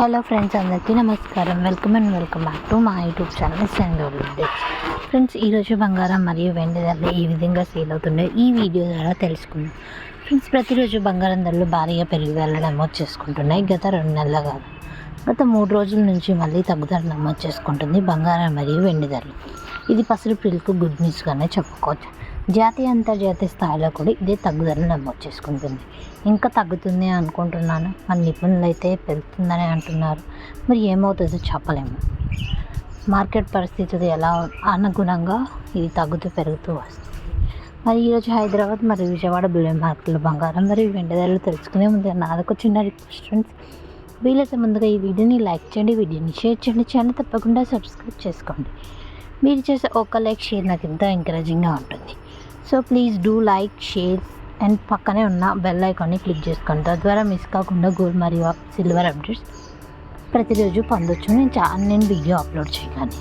Hello friends అందరికీ నమస్కారం. Welcome and welcome back to మా యూట్యూబ్ ఛానల్ సెండోల్ ఫ్రెండ్స్ ఈరోజు బంగారం మరియు వెండి ధరలు ఏ విధంగా సేల్ అవుతుండే ఈ వీడియో ద్వారా తెలుసుకుందాం. ఫ్రెండ్స్ ప్రతిరోజు బంగారం ధరలు భారీగా పెరుగుదల నమోదు చేసుకుంటున్నాయి. గత రెండు నెలల కాదు గత మూడు రోజుల నుంచి మళ్ళీ తగ్గుదల నమోదు చేసుకుంటుంది బంగారం మరియు వెండి ధరలు. ఇది పసరు పిల్లకు గుడ్ న్యూస్గానే చెప్పుకోవచ్చు. జాతీయ అంతర్జాతీయ స్థాయిలో కూడా ఇదే తగ్గుదల నమోదు చేసుకుంటుంది. ఇంకా తగ్గుతుంది అనుకుంటున్నాను. మన నిపుణులు అయితే పెరుగుతుందని అంటున్నారు. మరి ఏమవుతుందో చెప్పలేము. మార్కెట్ పరిస్థితులు ఎలా అనుగుణంగా ఇది తగ్గుతూ పెరుగుతూ వస్తుంది. మరి ఈరోజు హైదరాబాద్ మరియు విజయవాడ బులియన్ మార్కెట్లో బంగారం మరియు వెండి ధరలు తెలుసుకునే ముందు నాదొక చిన్న రిక్వెస్ట్ ఫ్రెండ్స్ వీలైతే ముందుగా ఈ వీడియోని లైక్ చేయండి వీడియోని షేర్ చేయండి ఛానల్ తప్పకుండా సబ్స్క్రైబ్ చేసుకోండి. మీరు చేసే ఒక లైక్ షేర్ నాకు ఎంతో ఎంకరేజింగ్గా ఉంటుంది. So please do like share and పక్కనే ఉన్న బెల్ ఐకాన్ని క్లిక్ చేసుకోండి. తద్వారా మిస్ కాకుండా గోల్డ్ మరియు సిల్వర్ అప్డేట్స్ ప్రతిరోజు పొందొచ్చు. నేను చా నేను వీడియో అప్లోడ్ చేయగానే.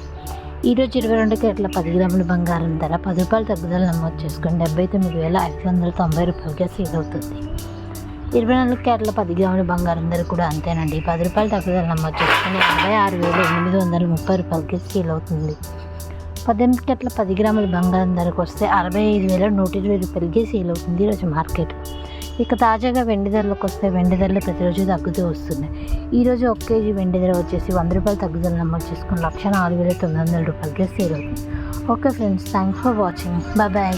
ఈరోజు ఇరవై రెండు కేట్ల పది గ్రాముల బంగారం ధర. పది రూపాయలు తగ్గుదల నమోదు చేసుకుని డెబ్బై తొమ్మిది వేల ఐదు వందల తొంభై రూపాయలుగా సేల్ అవుతుంది. ఇరవై నాలుగు కేట్ల పది గ్రాముల బంగారం ధర కూడా అంతేనండి. పది రూపాయలు తగ్గుదల నమోదు చేసుకుని ఎనభై ఆరు వేల ఎనిమిది వందల ముప్పై రూపాయలకి సేల్ అవుతుంది. పద్దెనిమిది గట్ల పది గ్రాముల బంగారం ధరకు వస్తే అరవై ఐదు వేల నూట ఇరవై రూపాయలకి సేల్ అవుతుంది ఈరోజు మార్కెట్. ఇక తాజాగా వెండి ధరలకు వస్తే వెండి ధరలు ప్రతిరోజు తగ్గుతూ వస్తున్నాయి. ఈరోజు ఒక కేజీ వెండి ధర వచ్చేసి వంద రూపాయలు తగ్గుదల నమోదు చేసుకుని లక్ష నాలుగు వేల తొమ్మిది వందల రూపాయలకే సేల్ అవుతుంది okay friends thanks for watching. Bye bye.